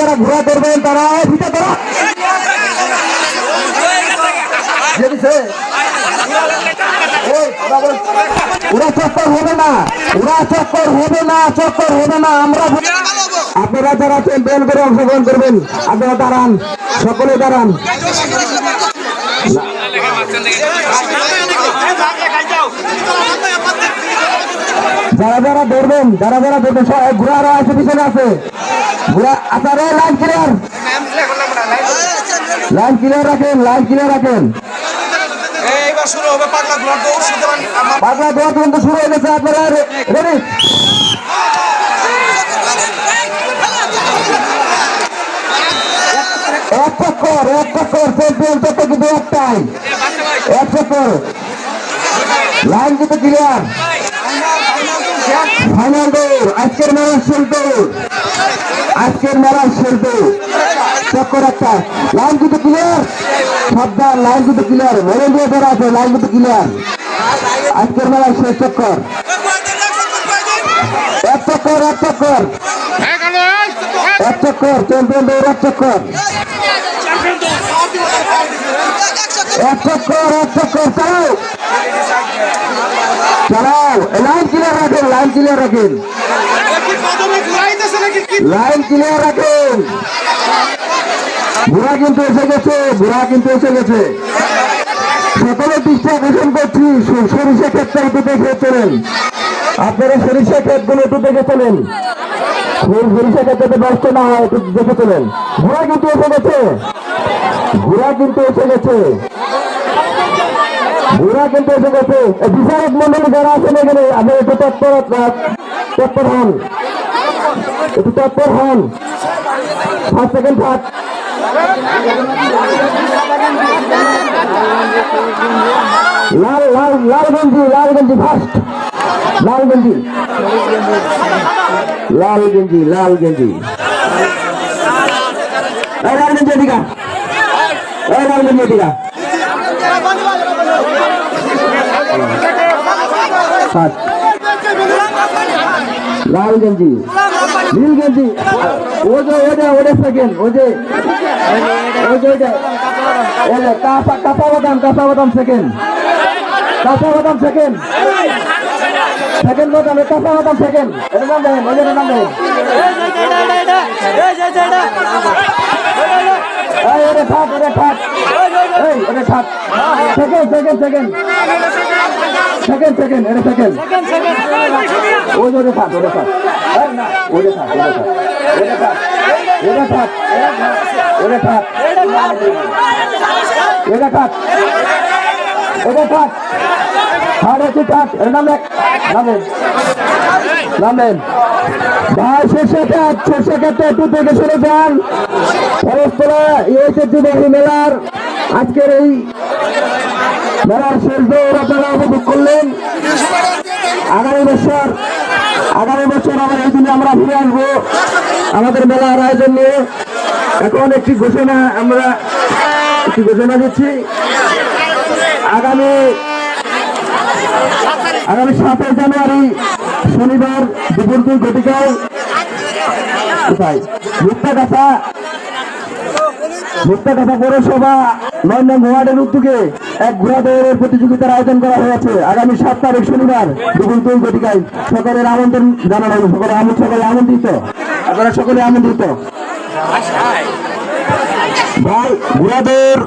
যারা ঘোরা করবেন তারা তারা ওই বাবা, ওরা চক্কর হবে না। ওরা চক্কর হবে না চক্কর হবে না আমরা আপনারা যারা চ্যাম্পিয়ন করে অংশগ্রহণ করবেন আপনারা দাঁড়ান সকলে দাঁড়ান। যারা যারা দৌড়বেন যারা যারা দৌড়বেন সব ঘোড়া আরও আছে পিছনে আছে। ঘোড়া আচ্ছা রে লাইন ক্লিয়ার লাইন ক্লিয়ার রাখেন লাইন ক্লিয়ার রাখেন। এইবার শুরু হবে, পাগলা ঘোড়ার কিন্তু শুরু হয়ে গেছে, আপনারা এক চক্কর এক চক্কর চ্যাম্পিয়ন চক্কর কিন্তু একটাই। এক চক্কর। লাইন কিন্তু ক্লিয়ার ফাইনাল দৌড়, আজকের মেলার শেষ দৌড়। আজকের মেলার শেষ চক্কর একটা। লাইন কিন্তু ক্লিয়ার সাবধান লাইন কিন্তু ক্লিয়ার মেরে দিয়ে ধরা আছে লাইন কিন্তু ক্লিয়ার আজকের মেলার শেষ চক্কর। এক চক্কর এক চক্কর। এক চক্কর চ্যাম্পিয়ন দৌড় এক চক্কর। এক চক্কর এক চক্কর চালাও। চালাও। লাইন ক্লিয়ার রাখেন লাইন ক্লিয়ার রাখেন। লাইন ক্লিয়ার রাখেন। বুড়া কিন্তু এসে গেছে, বুড়া কিন্তু এসে গেছে। সকলে দৃষ্টি আকর্ষণ করছি সরিষা ক্ষেতটা একটু দেখে চলেন। আপনারা সরিষা ক্ষেতগুলো একটু দেখে চলেন। সরিষা ক্ষেত যাতে নষ্ট না হয়, একটু দেখে চলেন। ঘোড়া কিন্তু এসে গেছে। ঘোড়া কিন্তু এসে গেছে। ঘোড়া কিন্তু এসে গেছে। বিচারক মন্ডলী যারা আছেন এখানে আপনি একটু তৎপর তৎপর হন। একটু তৎপর হন। First, second, third. লাল লাল লাল গঞ্জি লাল গঞ্জি ফার্স্ট লাল গঞ্জি। লাল গঞ্জি লাল গঞ্জি। লাল গঞ্জি এদিকা লাল গঞ্জি এদিকা ফার্স্ট লাল গঞ্জি নীল গঞ্জি ও যে ওটা ওটা সেকেন্ড ও যে ও যে ওটা কাপা কাপা বাদাম কাপা বাদাম সেকেন্ড কাপা বাদাম সেকেন্ড সেকেন্ড বাদাম, কাপা বাদাম সেকেন্ড এর নাম দেন ওই নাম এই, ওটা থাক, ওটা ওটা থাক। Second second second second second এটা সেকেন্ড ওই থাক ওটা থাক এই না ওটা থাক ওটা থাক ওটা থাক ওটা থাক ওটা থাক ওটা থাক আছে থাক এর নাম দেখ নাম দেন নাম ভাই শেষে খাত শেষে একটু সরে যান মেলার আজকের এই মেলার শেষ দৌড় আপনারা উপভোগ করলেন আগামী বছর আগামী বছর আবার এই দিনে আমরা ফিরে আসব। আমাদের মেলার আয়োজন নিয়ে। এখন একটি ঘোষণা আমরা একটি ঘোষণা দিচ্ছি। আগামী আগামী সাতই জানুয়ারি শনিবার দুপুর দুই ঘটিকায় কোথায়? মুক্তাগাছা পৌরসভা লন্ডন ওয়ার্ডের উদ্যোগে এক ঘোড়া দৌড়ের প্রতিযোগিতার আয়োজন করা হয়েছে। আগামী সাত তারিখ শনিবার দুপুর দুই ঘটিকায় সকলের আমন্ত্রণ জানানো হবে। সকলে আমি সকলে আমন্ত্রিত। আপনারা সকলে আমন্ত্রিত। ভাই, ঘোড়া দৌড়